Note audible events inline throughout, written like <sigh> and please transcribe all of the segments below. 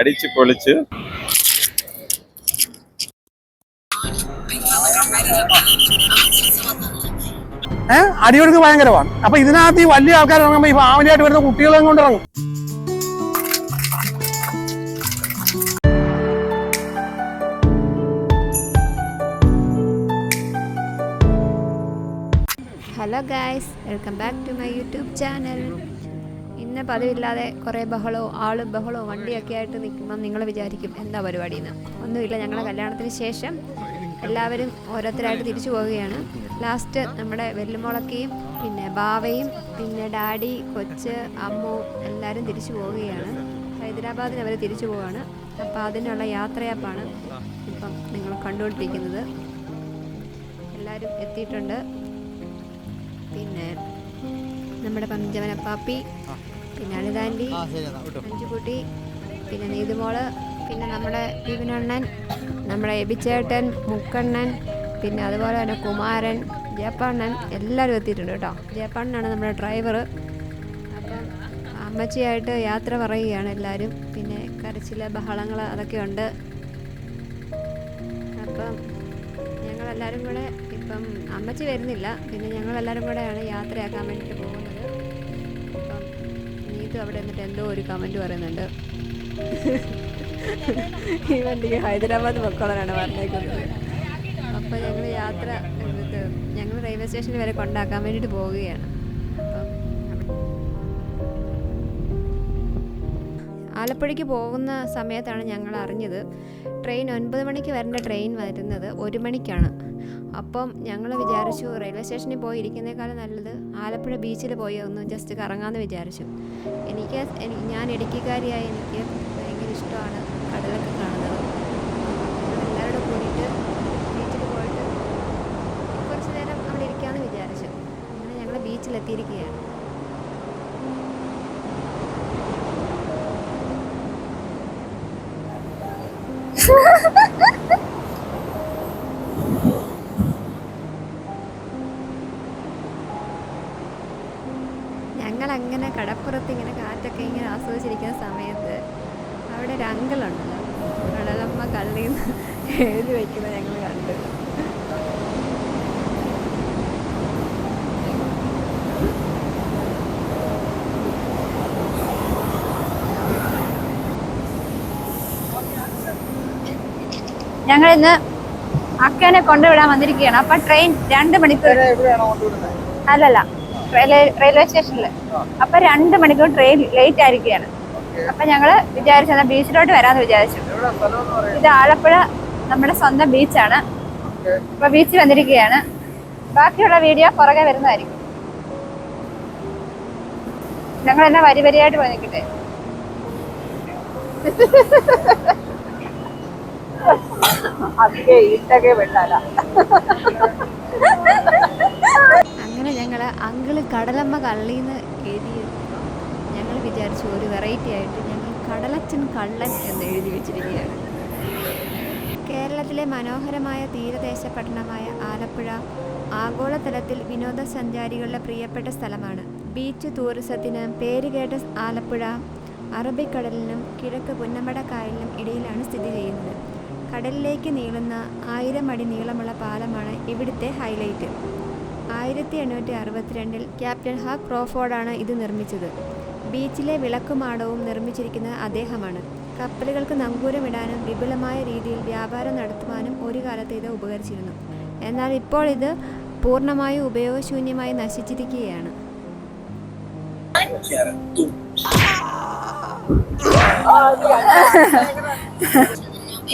അടിച്ച് പൊളിച്ച്. ഏഹ് അടിയൊഴുക്ക് ഭയങ്കരമാണ്. അപ്പൊ ഇതിനകത്ത് ഈ വലിയ ആൾക്കാർ ഇറങ്ങുമ്പോൾ ഈ ഫാമിലിയായിട്ട് വരുന്ന കുട്ടികളെ കൊണ്ട് ഇറങ്ങും. Hello guys welcome back to my YouTube channel ഇന്ന് പതിവില്ലാതെ കുറേ ബഹളവും ആളും ബഹളവും വണ്ടിയൊക്കെ ആയിട്ട് നിൽക്കുമ്പം നിങ്ങൾ വിചാരിക്കും എന്താ പരിപാടി എന്ന് ഒന്നുമില്ല ഞങ്ങളുടെ കല്യാണത്തിന് ശേഷം എല്ലാവരും ഓരോരുത്തരായിട്ട് തിരിച്ചു പോവുകയാണ്. ലാസ്റ്റ് നമ്മുടെ വെല്ലുമുളക്കയും പിന്നെ ബാവയും പിന്നെ ഡാഡി കൊച്ച് അമ്മു എല്ലാവരും തിരിച്ചു പോവുകയാണ്. ഹൈദരാബാദിന് അവർ തിരിച്ചു പോവാണ്. അപ്പോൾ അതിനുള്ള യാത്രയപ്പാണ് ഇപ്പം നിങ്ങൾ കണ്ടുകൊണ്ടിരിക്കുന്നത്. എല്ലാവരും എത്തിയിട്ടുണ്ട്. പിന്നെ നമ്മുടെ പഞ്ചവനപ്പാപ്പി പിന്നെ അനിതാന്റി അഞ്ചുകുട്ടി പിന്നെ നീതുമോൾ. പിന്നെ നമ്മുടെ ബിബിനണ്ണൻ നമ്മുടെ എബിച്ചേട്ടൻ മുക്കണ്ണൻ പിന്നെ അതുപോലെ തന്നെ കുമാരൻ ജയപ്പണ്ണൻ എല്ലാവരും എത്തിയിട്ടുണ്ട് കേട്ടോ. ജയപ്പണ്ണനാണ് നമ്മുടെ ഡ്രൈവർ അപ്പം അമ്മച്ചിയായിട്ട് യാത്ര പറയുകയാണ് എല്ലാവരും. പിന്നെ കരച്ചിൽ ബഹളങ്ങൾ അതൊക്കെ ഉണ്ട്. അപ്പം ഞങ്ങളെല്ലാവരും കൂടെ ഇപ്പം അമ്മച്ചി വരുന്നില്ല. പിന്നെ ഞങ്ങളെല്ലാവരും കൂടെയാണ് യാത്രയാക്കാൻ വേണ്ടിയിട്ട് പോകുന്നത്. നീതു അവിടെ നിന്നിട്ട് എന്തോ ഒരു കമന്റ് പറയുന്നുണ്ട്. ഈ വണ്ടിക്ക് ഹൈദരാബാദ് പൊക്കോളാണ് പറഞ്ഞേക്കുന്നത്. അപ്പോൾ ഞങ്ങൾ യാത്ര ഞങ്ങൾ റെയിൽവേ സ്റ്റേഷനിൽ വരെ കൊണ്ടാക്കാൻ വേണ്ടിയിട്ട് പോവുകയാണ്. ആലപ്പുഴയ്ക്ക് പോകുന്ന സമയത്താണ് ഞങ്ങൾ അറിഞ്ഞത്. ട്രെയിൻ ഒൻപത് മണിക്ക് വരേണ്ട ട്രെയിൻ വരുന്നത് ഒരു മണിക്കാണ്. അപ്പം ഞങ്ങൾ വിചാരിച്ചു റെയിൽവേ സ്റ്റേഷനിൽ പോയി ഇരിക്കുന്നേക്കാളും നല്ലത് ആലപ്പുഴ ബീച്ചിൽ പോയി ഒന്ന് ജസ്റ്റ് കറങ്ങാമെന്ന് വിചാരിച്ചു. എനിക്ക് എനി- ഞാൻ ഇടുക്കിക്കാരിയായ എനിക്ക് ഭയങ്കര ഇഷ്ടമാണ് കടലൊക്കെ കാണുന്നത്. എല്ലാവരോടും കൂടിയിട്ട് ബീച്ചിൽ പോയിട്ട് കുറച്ച് നേരം അവിടെ ഇരിക്കാമെന്ന് വിചാരിച്ചു. അങ്ങനെ ഞങ്ങൾ ബീച്ചിലെത്തിയിരിക്കുകയാണ്. ഞങ്ങൾ <laughs> അങ്ങനെ കടപ്പുറത്ത് ഇങ്ങനെ കാറ്റൊക്കെ ഇങ്ങനെ ആസ്വദിച്ചിരിക്കുന്ന സമയത്ത് അവിടെ ഒരു അങ്കിളുണ്ടല്ലോ. കടലമ്മ കള്ളിന്ന് എഴുതി വയ്ക്കുന്നത് ഞങ്ങൾ കണ്ടു. ഞങ്ങൾ ഇന്ന് അക്കനെ കൊണ്ടുവിടാൻ വന്നിരിക്കുകയാണ്. അപ്പൊ ട്രെയിൻ രണ്ട് മണിക്കൂർ. അല്ലല്ല റെയിൽവേ റെയിൽവേ സ്റ്റേഷനിൽ അപ്പൊ രണ്ട് മണിക്കൂർ ട്രെയിൻ ലേറ്റ് ആയിരിക്കുകയാണ്. അപ്പൊ ഞങ്ങൾ വിചാരിച്ചു ബീച്ചിലോട്ട് വരാന്ന് വിചാരിച്ചു. ഇത് ആലപ്പുഴ നമ്മുടെ സ്വന്തം ബീച്ചാണ് അപ്പൊ ബീച്ചിൽ വന്നിരിക്കുകയാണ്. ബാക്കിയുള്ള വീഡിയോ പുറകെ വരുന്നതായിരിക്കും. ഞങ്ങൾ എന്നാ വരി വരിയായിട്ട് പോയി നിൽക്കട്ടെ? അങ്ങനെ ഞങ്ങൾ അങ്കിൾ കടലമ്മ കള്ളിന്ന് എഴുതി ഞങ്ങൾ വിചാരിച്ചു ഒരു വെറൈറ്റി ആയിട്ട് ഞങ്ങൾ കടലച്ചൻ കള്ളൻ എന്ന് എഴുതി വെച്ചിരിക്കുകയാണ്. കേരളത്തിലെ മനോഹരമായ തീരദേശ പട്ടണമായ ആലപ്പുഴ ആഗോളതലത്തിൽ വിനോദസഞ്ചാരികളുടെ പ്രിയപ്പെട്ട സ്ഥലമാണ്. ബീച്ച് ടൂറിസത്തിന് പേരുകേട്ട ആലപ്പുഴ അറബിക്കടലിനും കിഴക്ക് പുന്നമടക്കായലിനും ഇടയിലാണ് സ്ഥിതി ചെയ്യുന്നത്. കടലിലേക്ക് നീളുന്ന ആയിരം അടി നീളമുള്ള പാലമാണ് ഇവിടുത്തെ ഹൈലൈറ്റ് ആയിരത്തി എണ്ണൂറ്റി അറുപത്തിരണ്ടിൽ ക്യാപ്റ്റൻ ഹാ ക്രോഫോർഡാണ് ഇത് നിർമ്മിച്ചത്. ബീച്ചിലെ വിളക്കുമാടവും നിർമ്മിച്ചിരിക്കുന്നത് അദ്ദേഹമാണ്. കപ്പലുകൾക്ക് നങ്കൂരമിടാനും വിപുലമായ രീതിയിൽ വ്യാപാരം നടത്തുവാനും ഒരു കാലത്ത് ഇത് ഉപകരിച്ചിരുന്നു. എന്നാൽ ഇപ്പോൾ ഇത് പൂർണമായും ഉപയോഗശൂന്യമായി നശിച്ചിരിക്കുകയാണ്.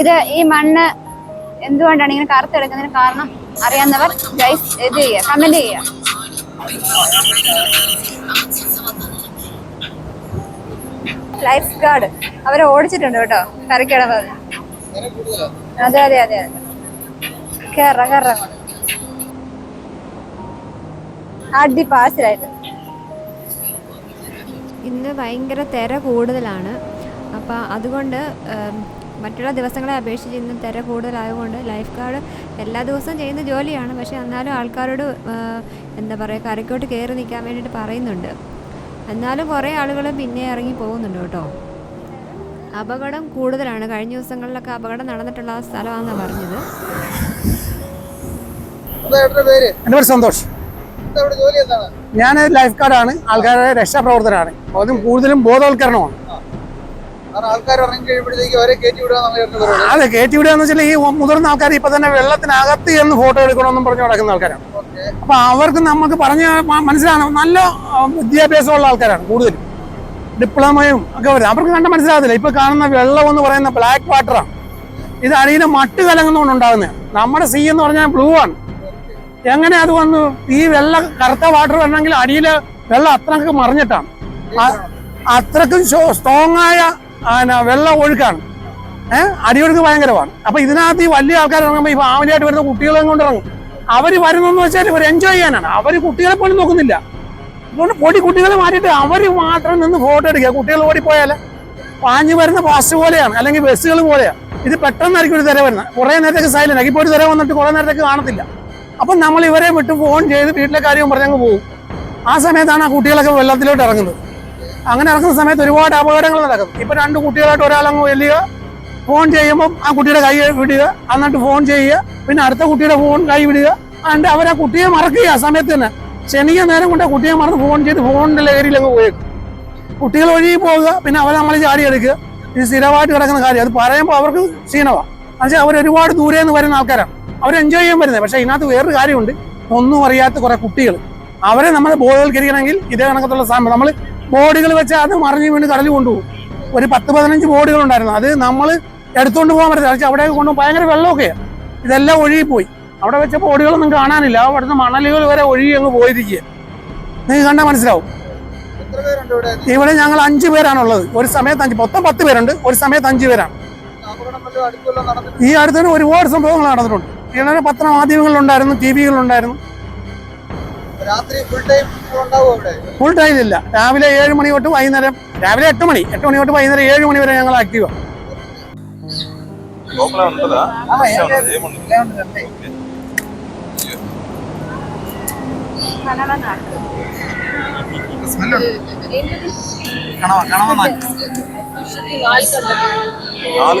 ഇത് ഈ മണ്ണ് എന്തുകൊണ്ടാണ് ഇങ്ങനെ കറുത്തെടുക്കുന്നതിന് കാരണം അറിയാവുന്നവർ ഗൈസ് ഇത് ചെയ്യുക കമന്റ് ചെയ്യുക. ലൈഫ് ഗാർഡ് അവരെ ഓടിച്ചിട്ടുണ്ട് കേട്ടോ കരക്കട അതെ അതെ അതെ കേറ കേറ അടി പാസിലായിട്ട്. ഇന്ന് ഭയങ്കര തിര കൂടുതലാണ്. അപ്പം അതുകൊണ്ട് മറ്റുള്ള ദിവസങ്ങളെ അപേക്ഷിച്ച് ഇന്ന് തിര കൂടുതലായതുകൊണ്ട് ലൈഫ് ഗാർഡ് എല്ലാ ദിവസവും ചെയ്യുന്ന ജോലിയാണ്. പക്ഷേ എന്നാലും ആൾക്കാരോട് എന്താ പറയുക കരയ്ക്കോട്ട് കയറി നിൽക്കാൻ വേണ്ടിയിട്ട് പറയുന്നുണ്ട്. എന്നാലും കുറേ ആളുകൾ പിന്നെ ഇറങ്ങി പോകുന്നുണ്ട് കേട്ടോ. അപകടം കൂടുതലാണ്. കഴിഞ്ഞ ദിവസങ്ങളിലൊക്കെ അപകടം നടന്നിട്ടുള്ള സ്ഥലമാണെന്ന് സ്ഥലമാണെന്നാണ് പറഞ്ഞത് എന്റെ പേര് സന്തോഷ്. എന്താ ജോലി എന്താണ്? ഞാൻ ലൈഫ് ഗാർഡാണ് ആൾക്കാരുടെ രക്ഷാപ്രവർത്തനാണ് അതും കൂടുതലും ബോധവൽക്കരണമാണ്. അവരെ കയറ്റി വിടുക എന്ന് അതെ വെച്ചാൽ ഈ മുതിർന്ന ആൾക്കാർ ഇപ്പൊ തന്നെ വെള്ളത്തിനകത്ത് എന്ന് ഫോട്ടോ എടുക്കണമെന്നും പറഞ്ഞു നടക്കുന്ന ആൾക്കാരാണ്. അപ്പൊ അവർക്ക് നമുക്ക് പറഞ്ഞ മനസ്സിലാണ് നല്ല വിദ്യാഭ്യാസമുള്ള ആൾക്കാരാണ് കൂടുതലും. ഡിപ്ലോമയും ഒക്കെ വരും അവർക്ക് കണ്ട മനസ്സിലാകത്തില്ല. ഇപ്പൊ കാണുന്ന വെള്ളം എന്ന് പറയുന്ന ബ്ലാക്ക് വാട്ടറാണ് ഇത് അടിയിലെ മട്ട് കലങ്ങുന്നതുകൊണ്ട് ഉണ്ടാകുന്നത് നമ്മുടെ സീ എന്ന് പറഞ്ഞാൽ ബ്ലൂ ആണ്. എങ്ങനെ അത് വന്നു ഈ വെള്ളം കറുത്ത വാട്ടർ വരണമെങ്കിൽ അടിയിലെ വെള്ളം അത്രയ്ക്ക് മറിഞ്ഞിട്ടാണ്. അത്രക്കും സ്ട്രോങ് ആയ വെള്ള ഒഴുക്കാണ്. ഏഹ് അടിയൊഴുക്ക് ഭയങ്കരമാണ്. അപ്പൊ ഇതിനകത്ത് ഈ വലിയ ആൾക്കാർ ഇറങ്ങുമ്പോൾ ഈ ഫാമിലിയായിട്ട് വരുന്ന കുട്ടികളെ കൊണ്ട് ഇറങ്ങും. അവർ വരുന്നെന്ന് വെച്ചാൽ ഇവർ എൻജോയ് ചെയ്യാനാണ്. അവർ കുട്ടികളെ പോലും നോക്കുന്നില്ല. അതുകൊണ്ട് പൊടി കുട്ടികളെ മാറ്റിട്ട് അവർ മാത്രം നിന്ന് ഫോട്ടോ എടുക്കുക. കുട്ടികൾ ഓടിപ്പോയാൽ പാഞ്ഞു വരുന്ന ബസ് പോലെയാണ് അല്ലെങ്കിൽ ബസ്സുകൾ പോലെയാണ് ഇത് പെട്ടെന്നായിരിക്കും ഒരു തിര വരുന്നത്. കുറെ നേരത്തേക്ക് സൈലന്റ് ആക്കി ഇപ്പോൾ ഒരു തിര വന്നിട്ട് കുറെ നേരത്തേക്ക് കാണത്തില്ല. അപ്പം നമ്മൾ ഇവരെ വിട്ട് ഫോൺ ചെയ്ത് വീട്ടിലെ കാര്യം പറഞ്ഞങ്ങ് പോകും. ആ സമയത്താണ് ആ കുട്ടികളൊക്കെ വെള്ളത്തിലോട്ട് ഇറങ്ങുന്നത്. അങ്ങനെ ഇറങ്ങുന്ന സമയത്ത് ഒരുപാട് അപകടങ്ങൾ നടക്കും. ഇപ്പൊ രണ്ട് കുട്ടികളായിട്ട് ഒരാളങ്ങ് വലിയ ഫോൺ ചെയ്യുമ്പോൾ ആ കുട്ടിയുടെ കൈ വിടുക എന്നിട്ട് ഫോൺ ചെയ്യുക പിന്നെ അടുത്ത കുട്ടിയുടെ ഫോൺ കൈ വിടുക എന്നിട്ട് അവർ ആ കുട്ടിയെ മറക്കുക ആ സമയത്ത് തന്നെ. ശനിയ നേരം കൊണ്ട് കുട്ടിയെ മറന്ന് ഫോൺ ചെയ്ത് ഫോണിന്റെ ലഹരിയിൽ അങ്ങ് പോയേക്കും കുട്ടികൾ ഒഴുകി പോവുക പിന്നെ അവരെ നമ്മൾ ചാടി എടുക്കുക. ഇത് സ്ഥിരമായിട്ട് കിടക്കുന്ന കാര്യം. അത് പറയുമ്പോൾ അവർക്ക് ക്ഷീണമാണ് എന്നുവെച്ചാൽ അവർ ഒരുപാട് ദൂരെ നിന്ന് വരുന്ന ആൾക്കാരാണ്. അവർ എൻജോയ് ചെയ്യാൻ വരുന്നത് പക്ഷേ ഇതിനകത്ത് വേറൊരു കാര്യമുണ്ട്. ഒന്നും അറിയാത്ത കുറെ കുട്ടികൾ അവരെ നമ്മൾ ബോധവൽക്കരിക്കണമെങ്കിൽ ഇതേ കണക്കത്തുള്ള നമ്മൾ ബോർഡുകൾ വെച്ച് അത് മറിഞ്ഞു വീണ് കടലിൽ കൊണ്ടുപോകും. ഒരു പത്ത് പതിനഞ്ച് ബോഡികൾ ഉണ്ടായിരുന്നു. അത് നമ്മൾ എടുത്തുകൊണ്ട് പോകാൻ പറ്റില്ല പക്ഷെ അവിടെ കൊണ്ടുപോകും ഭയങ്കര വെള്ളമൊക്കെയാണ് ഇതെല്ലാം ഒഴുകിപ്പോയി. അവിടെ വെച്ച ബോഡികളൊന്നും കാണാനില്ല. അവിടുന്ന് മണലുകൾ വരെ ഒഴുകി അങ്ങ് പോയിരിക്കുക നിങ്ങൾ കണ്ടാൽ മനസ്സിലാവും. ഇവിടെ ഞങ്ങൾ അഞ്ച് പേരാണുള്ളത്. ഒരു സമയത്ത് അഞ്ച് മൊത്തം പത്ത് പേരുണ്ട്. ഒരു സമയത്ത് അഞ്ചു പേരാണ്. ഈ അടുത്ത് തന്നെ ഒരുപാട് സംഭവങ്ങൾ നടന്നിട്ടുണ്ട്. ഇതിനെ പത്രമാധ്യമങ്ങളിലുണ്ടായിരുന്നു ടി വികളിലുണ്ടായിരുന്നു ഫുൾ ടൈം ഇല്ല. രാവിലെ ഏഴ് മണി തൊട്ട് വൈകുന്നേരം രാവിലെ എട്ട് മണി. എട്ട് മണി തൊട്ട് വൈകുന്നേരം ഏഴ് മണി വരെ ഞങ്ങൾ ആക്റ്റീവാണ് നാല്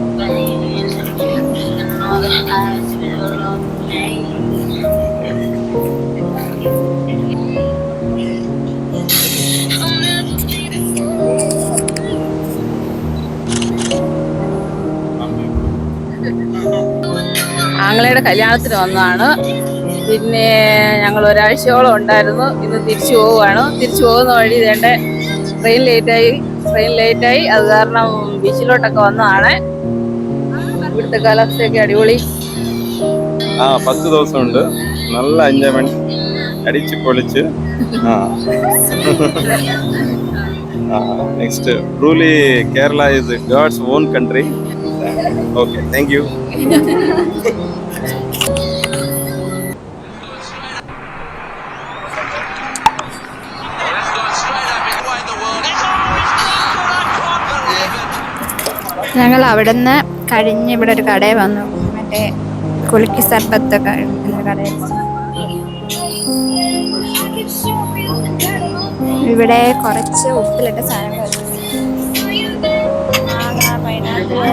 ആങ്ങളയുടെ കല്യാണത്തിന് വന്നതാണ്. പിന്നെ ഞങ്ങൾ ഒരാഴ്ചയോളം ഉണ്ടായിരുന്നു. ഇന്ന് തിരിച്ചു പോവുകയാണ്. തിരിച്ചു പോകുന്ന വഴി വേണ്ട ട്രെയിൻ ലേറ്റായി ട്രെയിൻ ലേറ്റായി അത് കാരണം ബീച്ചിലോട്ടൊക്കെ വന്നതാണ്. ഇവിടുത്തെ കാലാവസ്ഥയൊക്കെ അടിപൊളി. ആ പത്ത് ദിവസമുണ്ട്. നല്ല എൻജോയ്മെന്റ് അടിച്ച് പൊളിച്ച്. ആ. Next truly Kerala is God's own country okay thank you ഞങ്ങൾ അവിടെ നിന്ന് കഴിഞ്ഞ് ഇവിടെ ഒരു കടയിൽ വന്നു. മറ്റേ കുലുക്കി സർബത്തൊക്കെ ഇവിടെ കുറച്ച് ഉപ്പിലിട്ട സാധനങ്ങൾ പൈനാപ്പിൾ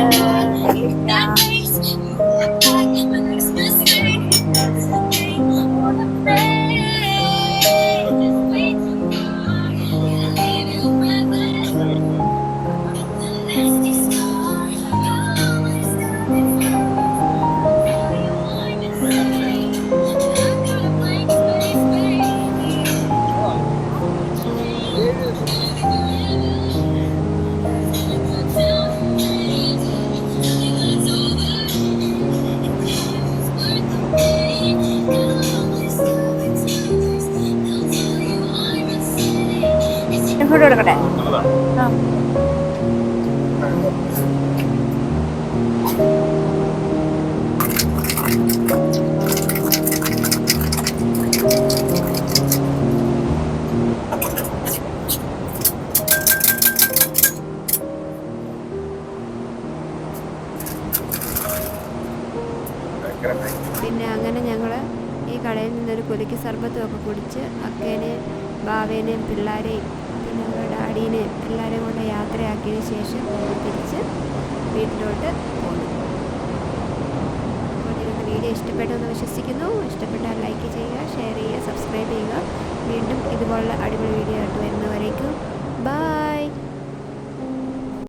പിന്നെ അങ്ങനെ ഞങ്ങൾ ഈ കടയിൽ നിന്നൊരു കുലുക്കി സർബത്തും ഒക്കെ കുടിച്ച് അക്കേനെയും ബാവേനെയും പിള്ളേരെയും പിന്നെ അവരുടെ ഡാഡീനെയും എല്ലാവരെയും കൊണ്ട് യാത്രയാക്കിയതിന് ശേഷം തിരിച്ച് വീട്ടിലോട്ട് പോന്നു. വീഡിയോ ഇഷ്ടപ്പെട്ടെന്ന് വിശ്വസിക്കുന്നു. ഇഷ്ടപ്പെട്ടാൽ ലൈക്ക് ചെയ്യുക ഷെയർ ചെയ്യുക സബ്സ്ക്രൈബ് ചെയ്യുക. വീണ്ടും ഇതുപോലുള്ള അടിപൊളി വീഡിയോ ആയിട്ട് വരുന്നവരേക്കും ബൈ